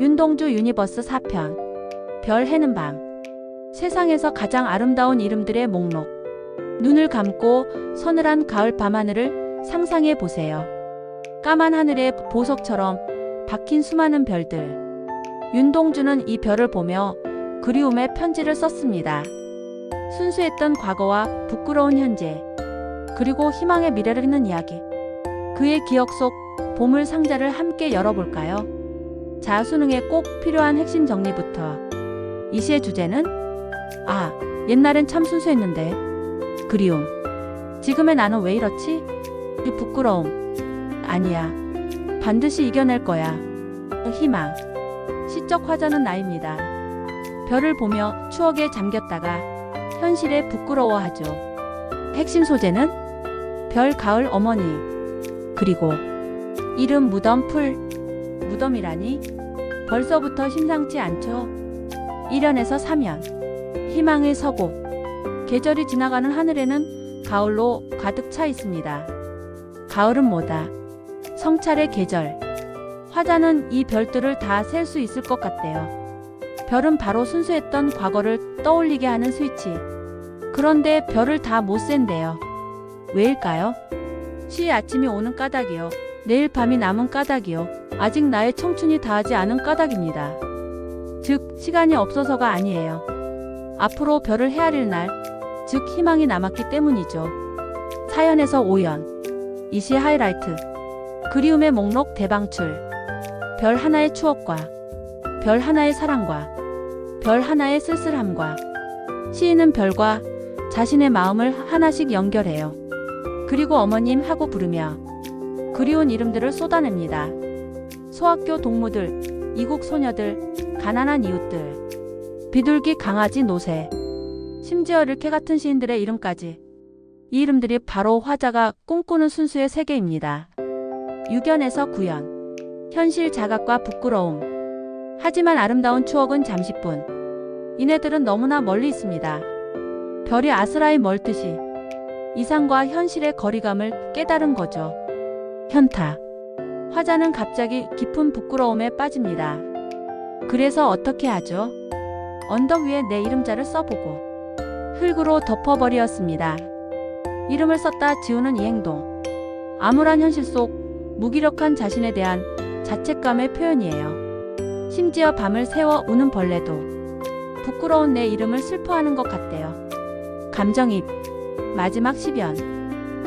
윤동주 유니버스 4편 별 해는 밤 세상에서 가장 아름다운 이름들의 목록 눈을 감고 서늘한 가을 밤하늘을 상상해 보세요. 까만 하늘에 보석처럼 박힌 수많은 별들. 윤동주는 이 별을 보며 그리움의 편지를 썼습니다. 순수했던 과거와 부끄러운 현재, 그리고 희망의 미래를 잇는 이야기. 그의 기억 속 보물 상자를 함께 열어볼까요? 자, 수능에 꼭 필요한 핵심 정리부터. 이 시의 주제는 아, 옛날엔 참 순수했는데. 그리움. 지금의 나는 왜 이렇지? 이 부끄러움. 아니야. 반드시 이겨낼 거야. 희망. 시적 화자는 나입니다. 별을 보며 추억에 잠겼다가 현실에 부끄러워하죠. 핵심 소재는 별 가을 어머니. 그리고 이름 무덤 풀. 무덤이라니 벌써부터 심상치 않죠. 1년에서 3년. 희망의 서곡. 계절이 지나가는 하늘에는 가을로 가득 차 있습니다. 가을은 뭐다? 성찰의 계절. 화자는 이 별들을 다 셀 수 있을 것 같대요. 별은 바로 순수했던 과거를 떠올리게 하는 스위치. 그런데 별을 다 못 센대요. 왜일까요? 시 아침이 오는 까닭이요. 내일 밤이 남은 까닭이요. 아직 나의 청춘이 다하지 않은 까닭입니다. 즉, 시간이 없어서가 아니에요. 앞으로 별을 헤아릴 날, 즉 희망이 남았기 때문이죠. 사연에서 오연. 이시 하이라이트. 그리움의 목록 대방출. 별 하나의 추억과 별 하나의 사랑과 별 하나의 쓸쓸함과 시인은 별과 자신의 마음을 하나씩 연결해요. 그리고 어머님 하고 부르며 그리운 이름들을 쏟아냅니다. 소학교 동무들, 이국 소녀들, 가난한 이웃들, 비둘기 강아지 노새, 심지어 르케 같은 시인들의 이름까지. 이 이름들이 바로 화자가 꿈꾸는 순수의 세계입니다. 유견에서 구현. 현실 자각과 부끄러움. 하지만 아름다운 추억은 잠시뿐. 이네들은 너무나 멀리 있습니다. 별이 아스라이 멀듯이 이상과 현실의 거리감을 깨달은 거죠. 현타. 화자는 갑자기 깊은 부끄러움에 빠집니다. 그래서 어떻게 하죠? 언덕 위에 내 이름자를 써보고 흙으로 덮어버리었습니다. 이름을 썼다 지우는 이 행동. 암울한 현실 속 무기력한 자신에 대한 자책감의 표현이에요. 심지어 밤을 새워 우는 벌레도 부끄러운 내 이름을 슬퍼하는 것 같대요. 감정입. 마지막 시변.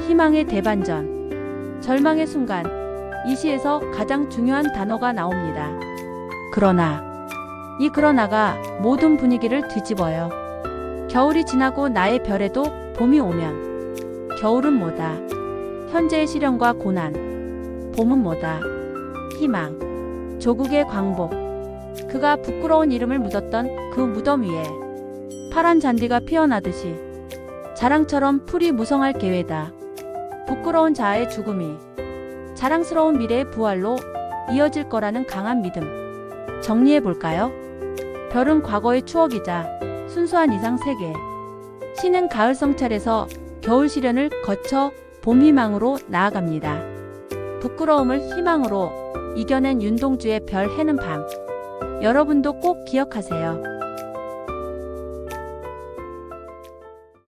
희망의 대반전. 절망의 순간. 이 시에서 가장 중요한 단어가 나옵니다. 그러나. 이 그러나가 모든 분위기를 뒤집어요. 겨울이 지나고 나의 별에도 봄이 오면. 겨울은 뭐다? 현재의 시련과 고난. 봄은 뭐다? 희망. 조국의 광복. 그가 부끄러운 이름을 묻었던 그 무덤 위에 파란 잔디가 피어나듯이 자랑처럼 풀이 무성할 계획다. 부끄러운 자아의 죽음이 자랑스러운 미래의 부활로 이어질 거라는 강한 믿음. 정리해 볼까요? 별은 과거의 추억이자 순수한 이상 세계. 신은 가을 성찰에서 겨울 시련을 거쳐 봄 희망으로 나아갑니다. 부끄러움을 희망으로 이겨낸 윤동주의 별 해는 밤. 여러분도 꼭 기억하세요.